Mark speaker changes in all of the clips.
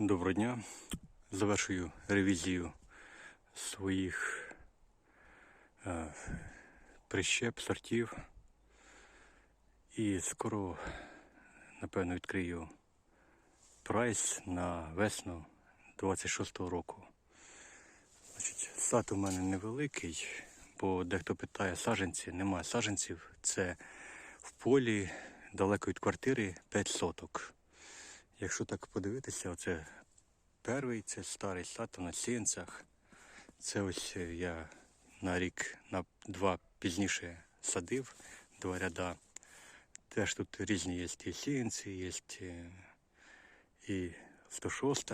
Speaker 1: Доброго дня. Завершую ревізію своїх е, прищеп, сортів. І скоро, напевно, відкрию прайс на весну 26-го року. Значить, сад у мене невеликий, бо дехто питає саженці, немає саженців. Це в полі далеко від квартири 5 соток. Якщо так подивитися, оце перший, це старий сад на сіянцях. Це ось е, я на рік на два пізніше садив, два ряда. Теж тут різні є і сіянці, є і 106.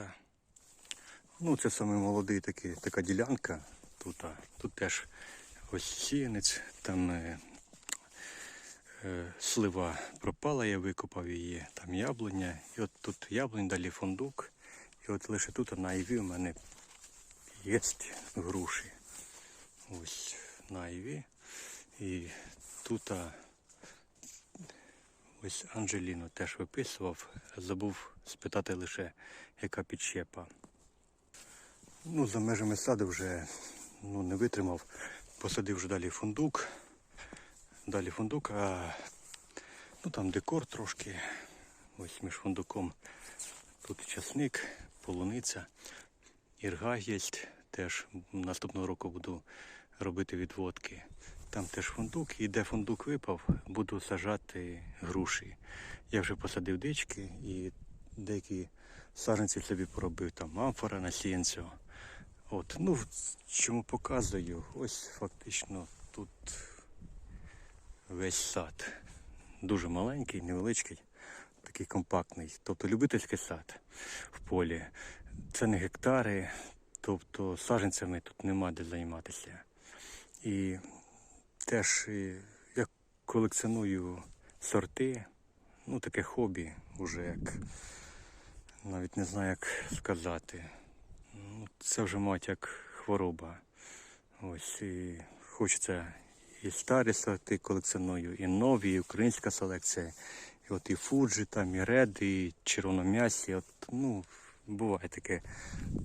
Speaker 1: Ну, це саме молодий такий, така ділянка. Тут, тут теж ось сіянець, там е, слива пропала, я викопав її, там яблуня. І от тут яблунь, далі фундук. І от лише тут на Іві у мене є груші. Ось на Іві. І тут ось Анджеліну теж виписував. Забув спитати лише, яка підщепа. Ну, за межами саду вже ну, не витримав. Посадив вже далі фундук. Далі фундук, а ну там декор трошки. Ось між фундуком. Тут часник, полуниця, ірга є. Теж наступного року буду робити відводки. Там теж фундук, і де фундук випав, буду сажати груші. Я вже посадив дички і деякі саженці собі поробив там амфора на сіянцю. От, ну, чому показую? Ось фактично тут весь сад. Дуже маленький, невеличкий, такий компактний. Тобто любительський сад в полі. Це не гектари, тобто саджанцями тут нема де займатися. І теж я колекціоную сорти, ну таке хобі, вже як навіть не знаю, як сказати. Ну, це вже мать як хвороба. Ось і хочеться і старі сорти колекціоную, і нові, і українська селекція. І от і фуджі, там, і ред, і червоном'ясі. От, ну, буває таке,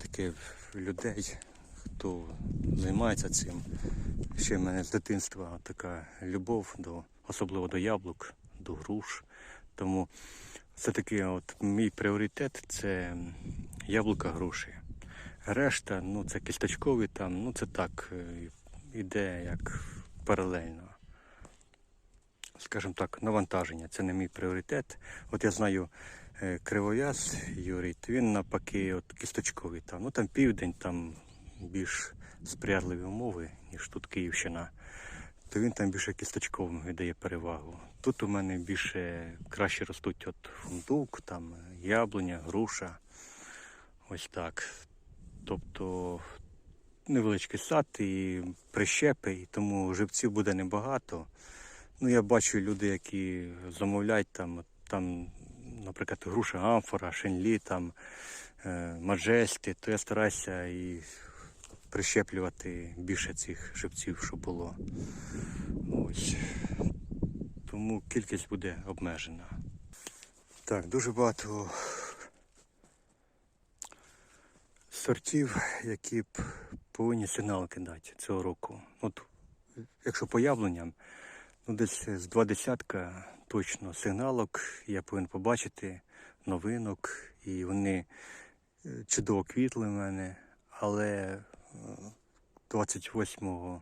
Speaker 1: таке людей, хто займається цим. Ще в мене з дитинства така любов до, особливо до яблук, до груш. Тому все-таки от мій пріоритет це яблука груші. Решта, ну це кісточкові там, ну це так, е, іде як паралельно. Скажімо так, навантаження. Це не мій пріоритет. От я знаю е, кривов'яз Юрій, то він навпаки от кісточковий там. Ну там південь, там більш сприятливі умови, ніж тут Київщина. То він там більше кісточковим віддає перевагу. Тут у мене більше краще ростуть от фундук, там яблуня, груша. Ось так. Тобто невеличкий сад і прищепи, і тому живців буде небагато. Ну, я бачу люди, які замовляють там, там, наприклад, груша амфора, шенлі, там, е, маджесті, то я стараюся і прищеплювати більше цих живців, щоб було. Ось. Тому кількість буде обмежена. Так, дуже багато сортів, які б повинні сигнал кидати цього року. От, якщо по яблуням, ну десь з два десятка точно сигналок я повинен побачити, новинок, і вони е, чудово квітли в мене, але е, 28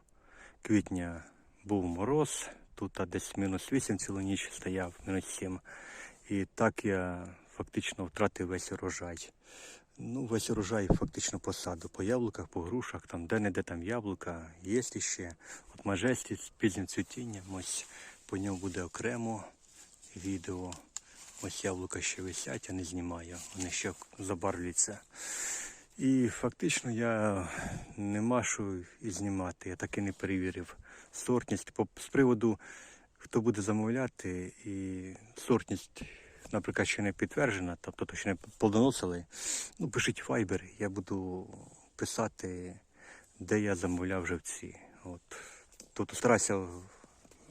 Speaker 1: квітня був мороз, тут десь мінус 8 цілу ніч стояв, мінус 7. І так я фактично втратив весь урожай. Ну, весь урожай фактично по саду, по яблуках, по грушах, там де-не-де там яблука, є ще. От мажесті з пізнім цвітінням, ось по ньому буде окремо відео. Ось яблука ще висять, я не знімаю, вони ще забарвлюються. І фактично я не машу і знімати, я так і не перевірив сортність. З приводу, хто буде замовляти, і сортність, наприклад, ще не підтверджена, тобто то ще не плодоносили, ну пишіть Viber, я буду писати, де я замовляв живці. От. Тобто стараюся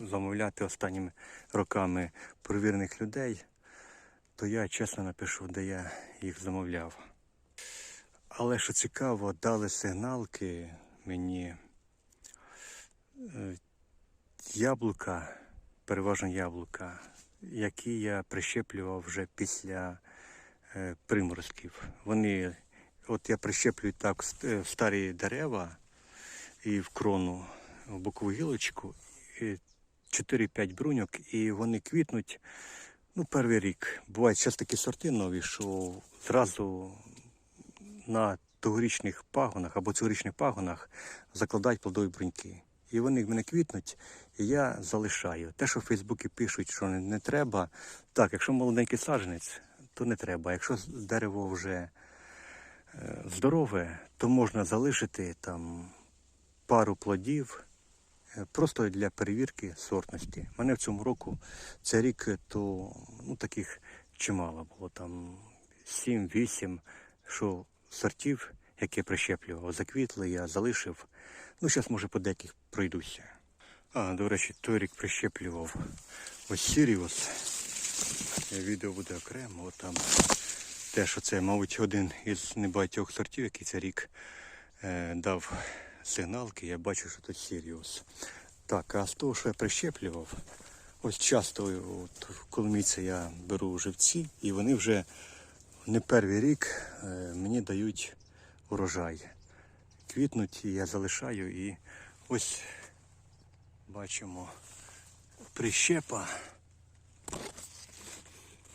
Speaker 1: замовляти останніми роками провірених людей, то я чесно напишу, де я їх замовляв. Але що цікаво, дали сигналки мені е, яблука, переважно яблука, які я прищеплював вже після е, приморозків. Вони, от я прищеплюю так е, старі дерева і в крону, в бокову гілочку, 4-5 бруньок, і вони квітнуть ну, перший рік. Бувають зараз такі сорти нові, що зразу на тогорічних пагонах або цьогорічних пагонах закладають плодові бруньки. І вони в мене квітнуть, і я залишаю. Те, що в Фейсбуці пишуть, що не, не треба. Так, якщо молоденький саджанець, то не треба. Якщо дерево вже е, здорове, то можна залишити там пару плодів е, просто для перевірки сортності. Мене в цьому року цей рік то ну, таких чимало було там 7-8, що сортів, які прищеплював, заквітли, я залишив. Ну, зараз, може, по деяких пройдуся. А, до речі, той рік прищеплював ось Сіріус. Відео буде окремо. От там те, що це, мабуть, один із небагатьох сортів, який цей рік е, дав сигналки, я бачу, що тут Сіріус. Так, а з того, що я прищеплював, ось часто от, в Коломійці я беру живці, і вони вже не перший рік е, мені дають урожай. Квітнуть, і я залишаю, і ось бачимо прищепа.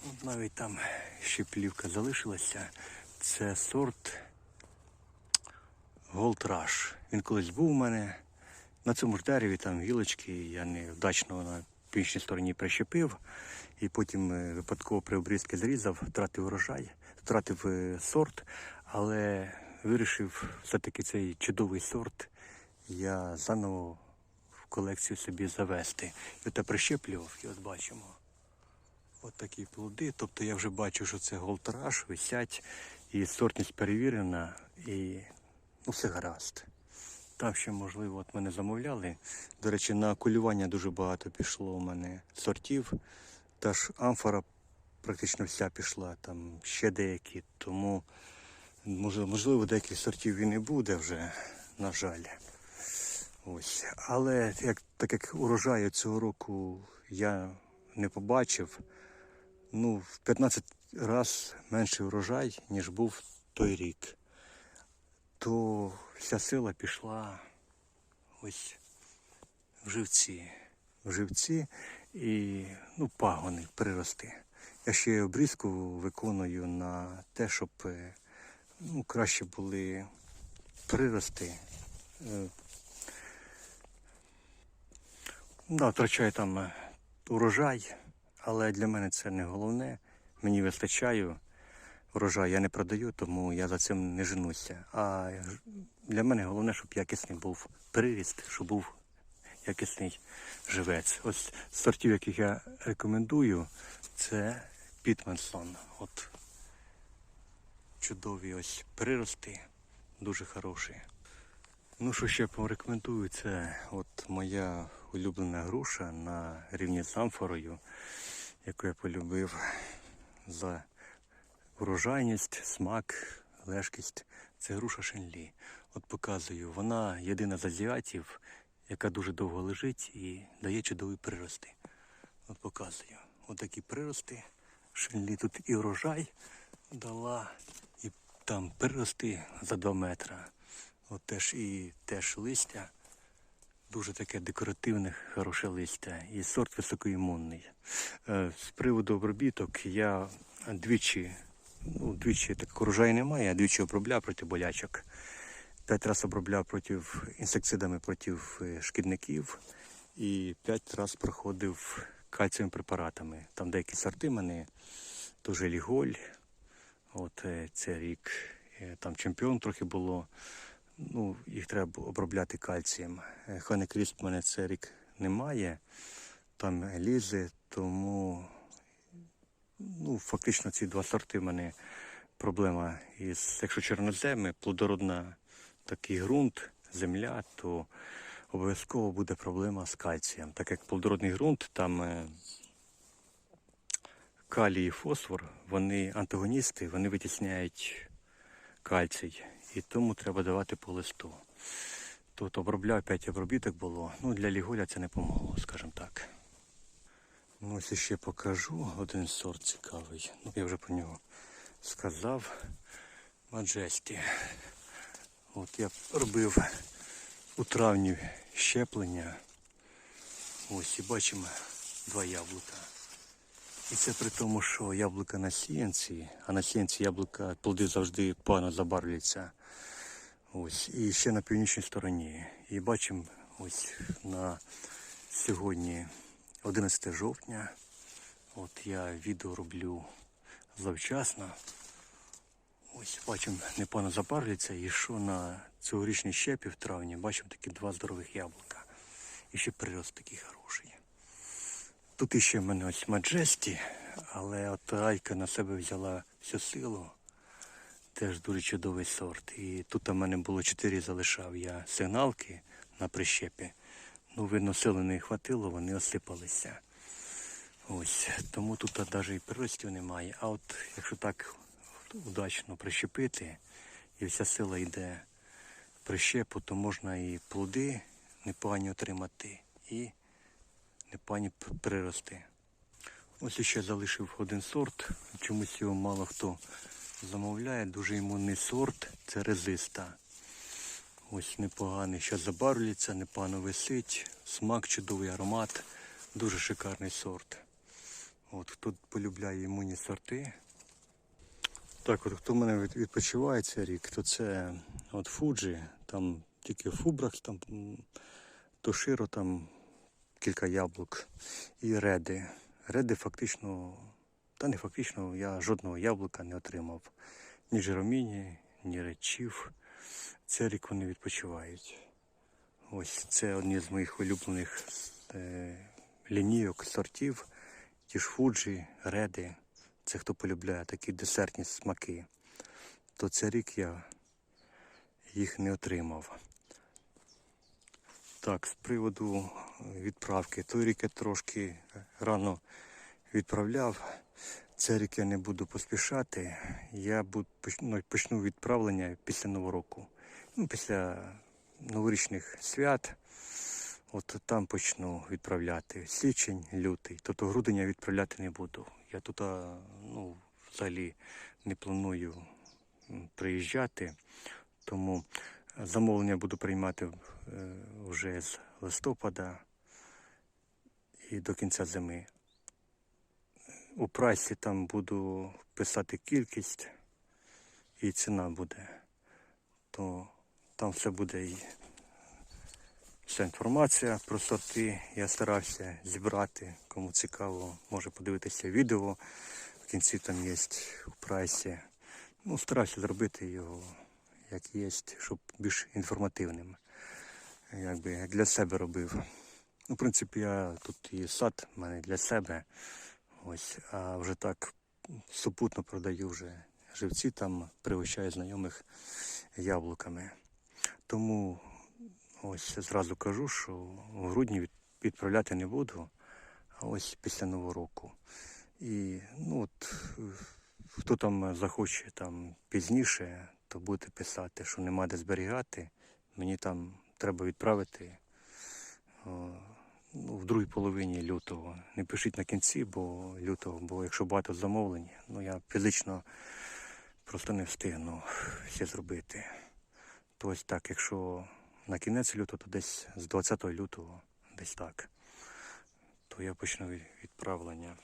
Speaker 1: От навіть там ще плівка залишилася. Це сорт Gold Rush. Він колись був у мене. На цьому ж дереві там гілочки, я невдачно на північній стороні прищепив. І потім е, випадково при обрізці зрізав, втратив урожай, втратив е, сорт, але вирішив все-таки цей чудовий сорт я заново в колекцію собі завести. Я прищеплював, і от бачимо. От такі плоди. Тобто я вже бачу, що це голтраж, висять, і сортність перевірена, і ну, все гаразд. Там ще, можливо, от мене замовляли. До речі, на кулювання дуже багато пішло у мене сортів. Та ж амфора практично вся пішла, там ще деякі. Тому, можливо, деяких сортів і не буде вже, на жаль. Ось. Але як, так як урожаю цього року я не побачив, ну, в 15 разів менший урожай, ніж був той рік, то вся сила пішла ось в живці. В живці і ну, пагони, прирости. Я ще обрізку виконую на те, щоб е, ну, краще були прирости. Е, Да, втрачаю там е, урожай, але для мене це не головне. Мені вистачає урожай, я не продаю, тому я за цим не женуся. А для мене головне, щоб якісний був приріст, щоб був якісний живець. Ось сортів, яких я рекомендую, це Пітменсон. От чудові ось прирости, дуже хороші. Ну, що ще порекомендую, це от моя улюблена груша на рівні з амфорою, яку я полюбив за врожайність, смак, лежкість. Це груша Шенлі. От показую, вона єдина з азіатів, яка дуже довго лежить і дає чудові прирости. От показую. От такі прирости. Шенлі тут і врожай дала, і там прирости за 2 метри. От теж і теж листя. Дуже таке декоративне, хороше листя. І сорт високоімунний. Е, З приводу обробіток я двічі, ну, двічі так урожай немає, я двічі обробляв проти болячок. П'ять разів обробляв проти інсектицидами проти е, шкідників і п'ять разів проходив кальцієвими препаратами. Там деякі сорти мене, дуже ліголь. От е, це рік. Там чемпіон трохи було. Ну, їх треба обробляти кальцієм. Е, Ханекрісп в мене цей рік немає. Там лізи, тому ну, фактично ці два сорти в мене проблема із, якщо чорноземи, плодородна такий ґрунт, земля, то обов'язково буде проблема з кальцієм. Так як плодородний ґрунт, там е, калій і фосфор, вони антагоністи, вони витісняють кальцій. І тому треба давати по листу. Тут обробляв 5 обробіток було. Ну, для ліголя це не помогло, скажімо так. Ну, ось ще покажу один сорт цікавий. Ну, я вже про нього сказав. Маджесті. От я робив у травні щеплення. Ось і бачимо два яблука. І це при тому, що яблука на сіянці, а на сіянці яблука плоди завжди погано забарвляться. Ось, і ще на північній стороні. І бачимо ось на сьогодні 11 жовтня. От я відео роблю завчасно. Ось бачимо, непогано забарвляться. І що на цьогорічній щепі в травні бачимо такі два здорових яблука. І ще прирост такий хороший. Тут іще в мене ось Маджесті, але от Айка на себе взяла всю силу. Теж дуже чудовий сорт. І тут у мене було чотири залишав я сигналки на прищепі. Ну, видно, сили не хватило, вони осипалися. Ось, тому тут навіть і приростів немає. А от якщо так удачно прищепити, і вся сила йде прищепу, то можна і плоди непогані отримати, і непогані прирости. Ось ще залишив один сорт. Чомусь його мало хто замовляє. Дуже імунний сорт. Це резиста. Ось непоганий, що забарвлюється, непогано висить. Смак чудовий аромат. Дуже шикарний сорт. От хто полюбляє імунні сорти. Так, от хто в мене відпочиває цей рік, то це от Фуджі, там тільки Фубракс, там Тоширо, там кілька яблук і реди. Реди фактично, та не фактично, я жодного яблука не отримав. Ні Джероміні, ні речів. Цей рік вони відпочивають. Ось це одні з моїх улюблених е, лінійок, сортів. Ті ж Фуджі, реди. Це хто полюбляє такі десертні смаки. То цей рік я їх не отримав. Так, з приводу відправки. Той рік я трошки рано відправляв. Цей рік я не буду поспішати. Я буду, почну, почну відправлення після Нового року. Ну, після новорічних свят. От там почну відправляти. Січень, лютий. Тобто грудень я відправляти не буду. Я тут ну, взагалі не планую приїжджати. Тому замовлення буду приймати е, вже з листопада і до кінця зими. У прайсі там буду писати кількість і ціна буде. То там все буде і вся інформація про сорти. Я старався зібрати, кому цікаво, може подивитися відео. В кінці там є у прайсі. Ну, старався зробити його як є, щоб більш інформативним. Якби як для себе робив. Ну, в принципі, я тут і сад в мене для себе. Ось, а вже так супутно продаю вже живці, там пригощаю знайомих яблуками. Тому ось зразу кажу, що в грудні відправляти не буду, а ось після Нового року. І ну от хто там захоче там пізніше, то будете писати, що нема де зберігати. Мені там треба відправити о, ну, в другій половині лютого. Не пишіть на кінці, бо лютого, бо якщо багато замовлень, ну я фізично просто не встигну все зробити. То ось так, якщо на кінець лютого, то десь з 20 лютого, десь так, то я почну відправлення.